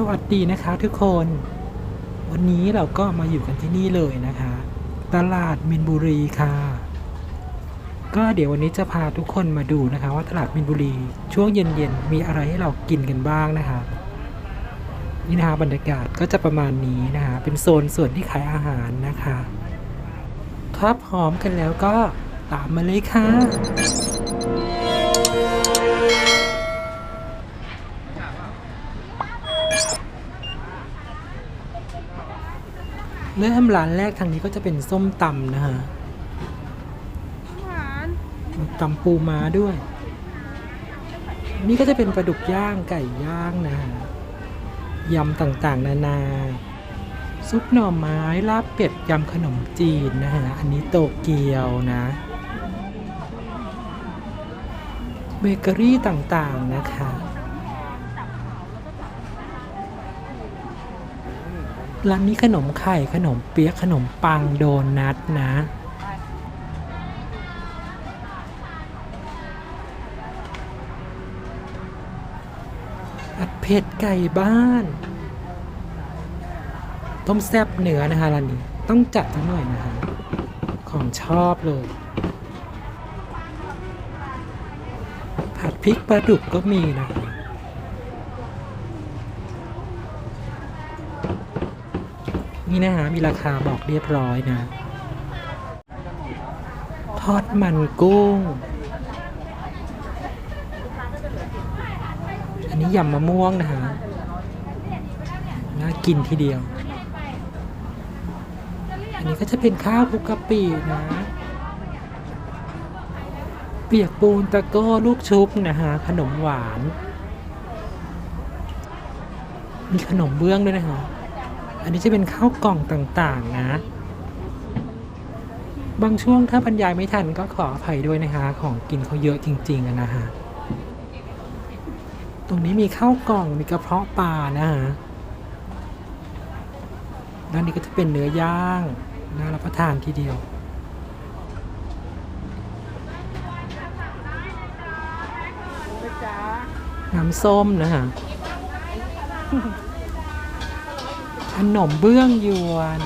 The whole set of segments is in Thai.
สวัสดีนะคะทุกคน วันนี้เราก็มาอยู่กันที่นี่เลยนะคะ ตลาดมินบุรีค่ะ ก็เดี๋ยววันนี้จะพาทุกคนมาดูนะคะ ว่าตลาดมินบุรีช่วงเย็นๆมีอะไรให้เรากินกันบ้างนะคะ นี่นะคะบรรยากาศก็จะประมาณนี้นะคะเป็นโซนส่วนที่ขายอาหารนะคะถ้าพร้อมกันแล้วก็ตามมาเลยค่ะ เริ่มร้านแรกทางนี้ก็จะเป็นส้มตำนะฮะตำปูม้าด้วย นี่ก็จะเป็นปลาดุกย่างไก่ย่างนะฮะ ยำต่างๆ นานา ซุปหน่อไม้ลาบเป็ดยำขนมจีนนะฮะ อันนี้โตเกียวนะ เบเกอรี่ต่างๆนะคะ ร้านนี้ขนมไข่ขนมเปี๊ยกขนมปังโดนัทนะ เผ็ดไก่บ้าน ต้มแซ่บเนื้อนะคะร้านนี้ ต้องจัดสักหน่อยนะคะ ของชอบเลย ผัดพริกปลาดุกก็มีนะคะนี่นะฮะมีราคาบอกเรียบร้อยนะ ทอดมันกุ้ง นนี้ยำมะม่วงนะฮะน่ากินทีเดียว อันนี้ก็จะเป็นข้าวคลุกกะปินะ เปียกปูนตะโก้ลูกชุบนะฮะขนมหวาน มีขนมเบื้องด้วยนะฮะอันนี้จะเป็นข้าวกล่องต่างๆนะ บางช่วงถ้าบรรยายไม่ทันก็ขออภัยด้วยนะคะ ของกินเขาเยอะจริงๆนะฮะ ตรงนี้มีข้าวกล่องมีกระเพาะปลานะฮะด้านนี้ก็จะเป็นเนื้อย่างน่ารับประทานทีเดียว น้ำส้มนะฮะขนมเบื้องยวน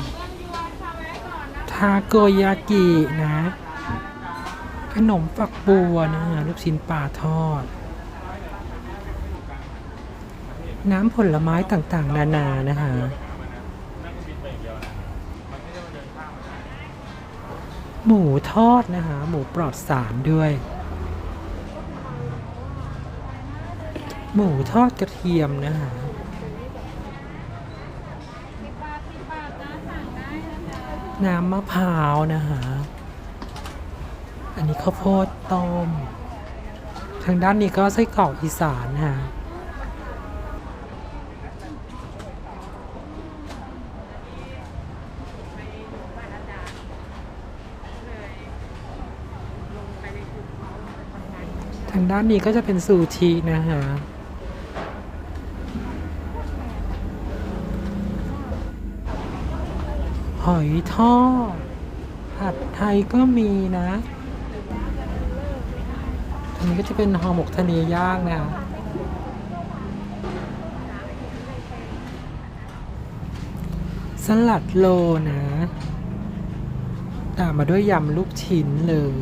ทาโกยากินะ ขนมฝักบัวนะฮะลูกชิ้นปลาทอด น้ำผลไม้ต่างๆ นานานะฮะหมูทอดนะฮะหมูปลอดสารด้วย หมูทอดกระเทียมนะฮะน้ำมะพร้าวนะฮะอันนี้ข้าวโพดต้ม ทางด้านนี้ก็ไส้กรอกอีสานนะฮะางด้านนี้ก็จะเป็นซูชินะฮะหอยทอดผัดไทยก็มีนะอันนี้ก็จะเป็นห่อหมกทะเลย่างนะสลัดโลนะ ตามมาด้วยยำลูกชิ้นเลย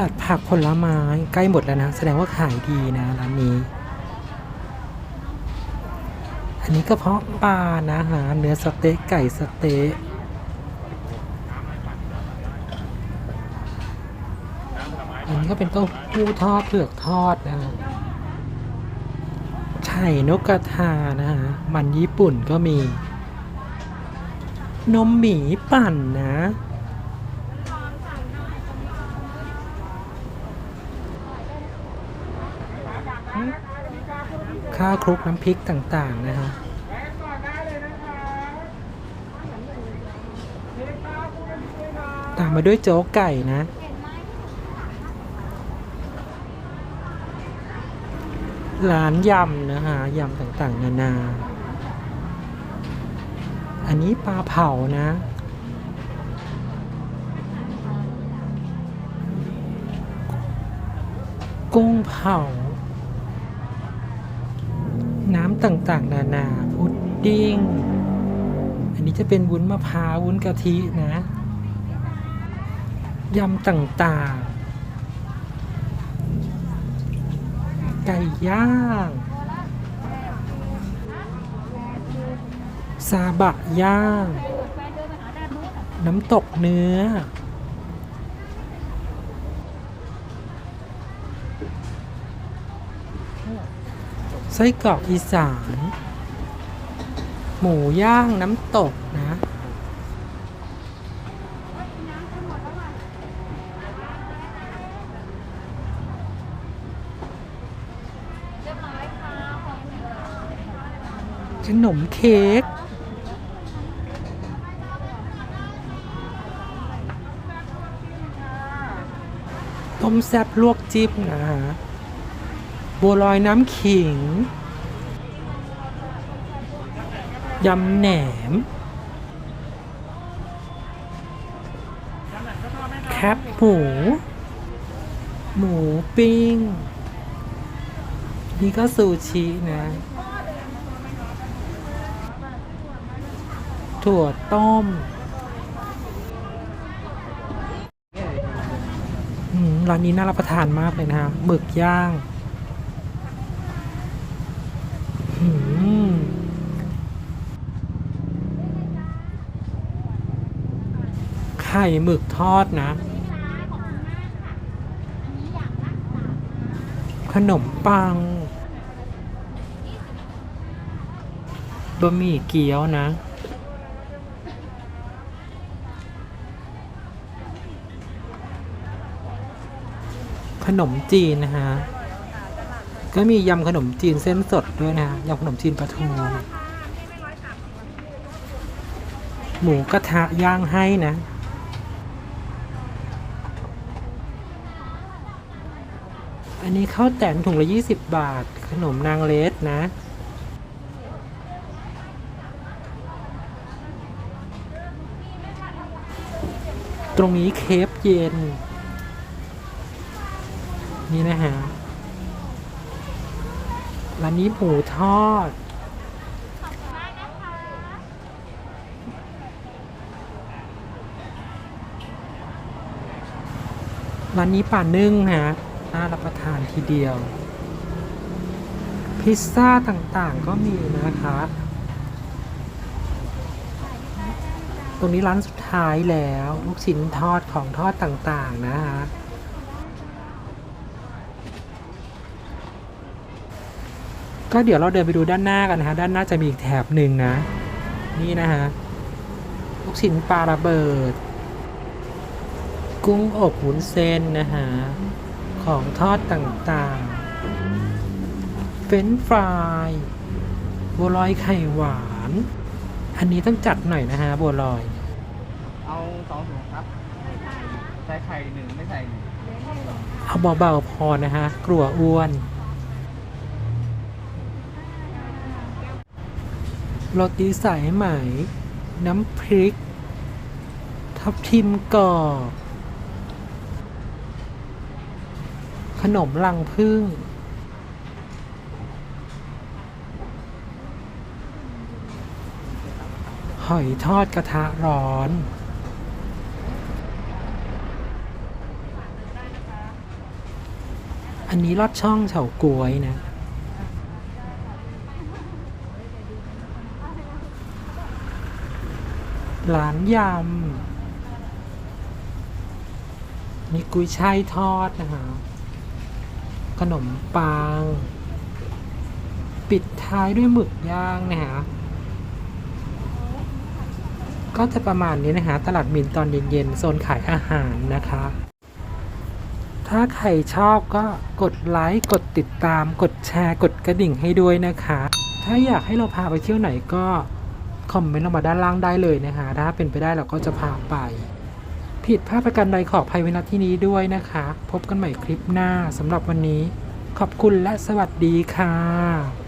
ลัดผักผลไม้ใกล้หมดแล้วนะ แสดงว่าขายดีนะร้านนี้ อันนี้กระเพาะปลานะฮะเนื้อสเต๊กไก่สเต๊กอันนี้ก็เป็นเต้าหู้ทอดเผือกทอดนะไข่นกกระทานะฮะ มันญี่ปุ่นก็มี นมหมีปั่นนะ ข้าวคลุกน้ำพริกต่างๆนะฮะตามมาด้วยโจ๊กไก่นะ ร้านยำนะฮะยำต่างๆ นานา อันนี้ปลาเผานะ กุ้งเผา น้ำต่างๆ นานาพุดดิ้ง อันนี้จะเป็นวุ้นมะพร้าววุ้นกะทินะ ยำต่างๆ ไก่ย่าง ซาบะย่าง น้ำตกเนื้อ ไส้กรอกอีสาน หมูย่างน้ำตกนะ ขนมเค้กต้มแซบลวกจิ้มนะฮะ บัวลอยน้ำขิง ยำแหนม แคบหมู หมูปิ้ง นี่ก็ซูชินะ ถั่วต้มอืมร้านนี้น่ารับประทานมากเลยนะฮะหมึกย่างอืม ไข่หมึกทอดนะ ขนมปังบะหมี่เกี๊ยวนะ ขนมจีนนะฮะ ก็มียำขนมจีนเส้นสดด้วยนะยำขนมจีนปลาทูหมูกระทะย่างให้นะ นนี้ข้าวแตนถุงละ 20 บาท ขนมนางเลสนะ ตรงนี้เคฟเย็น นี่นะฮะร้านนี้หมูทอดร้านนี้ป่านึ่งฮะ น่ารับประทานทีเดียว พิซซ่าต่างๆก็มีนะคะ ตรงนี้ร้านสุดท้ายแล้วลูกชิ้นทอดของทอดต่างๆนะฮะก็เดี๋ยวเราเดินไปดูด้านหน้ากันนะฮะ ด้านหน้าจะมีอีกแถบหนึ่งนะ นี่นะฮะ ลูกชิ้นปลาระเบิด กุ้งอบวุ้นเส้นนะฮะ ของทอดต่างๆ เฟรนช์ฟรายบัวลอยไข่หวาน อันนี้ต้องจัดหน่อยนะฮะบัวลอย เอาสองถุงครับใส่ไข่หนึ่งไม่ใส่หนึ่งเอาเบาๆพอนะฮะ กลัวอ้วน โรตีสายไหม น้ำพริก ทับทิมกรอบ ขนมลังพึ่งหอยทอดกระทะร้อน อันนี้ลอดช่องเฉาก๊วยนะ ร้านยำมีกุยช่ายทอดนะคะ ขนมปัง ปิดท้ายด้วยหมึกย่างนะฮะก็จะประมาณนี้นะคะตลาดมินตอนเย็นๆ โซนขายอาหารนะคะ ถ้าใครชอบก็กดไลค์ กดติดตาม กดแชร์ กดกระดิ่งให้ด้วยนะคะ ถ้าอยากให้เราพาไปเที่ยวไหนก็คอมเมนต์ลงมาด้านล่างได้เลยนะคะ ถ้าเป็นไปได้เราก็จะพาไป ผิดพลาดประการใดขออภัยเวลาที่นี้ด้วยนะคะ พบกันใหม่คลิปหน้าสำหรับวันนี้ ขอบคุณและสวัสดีค่ะ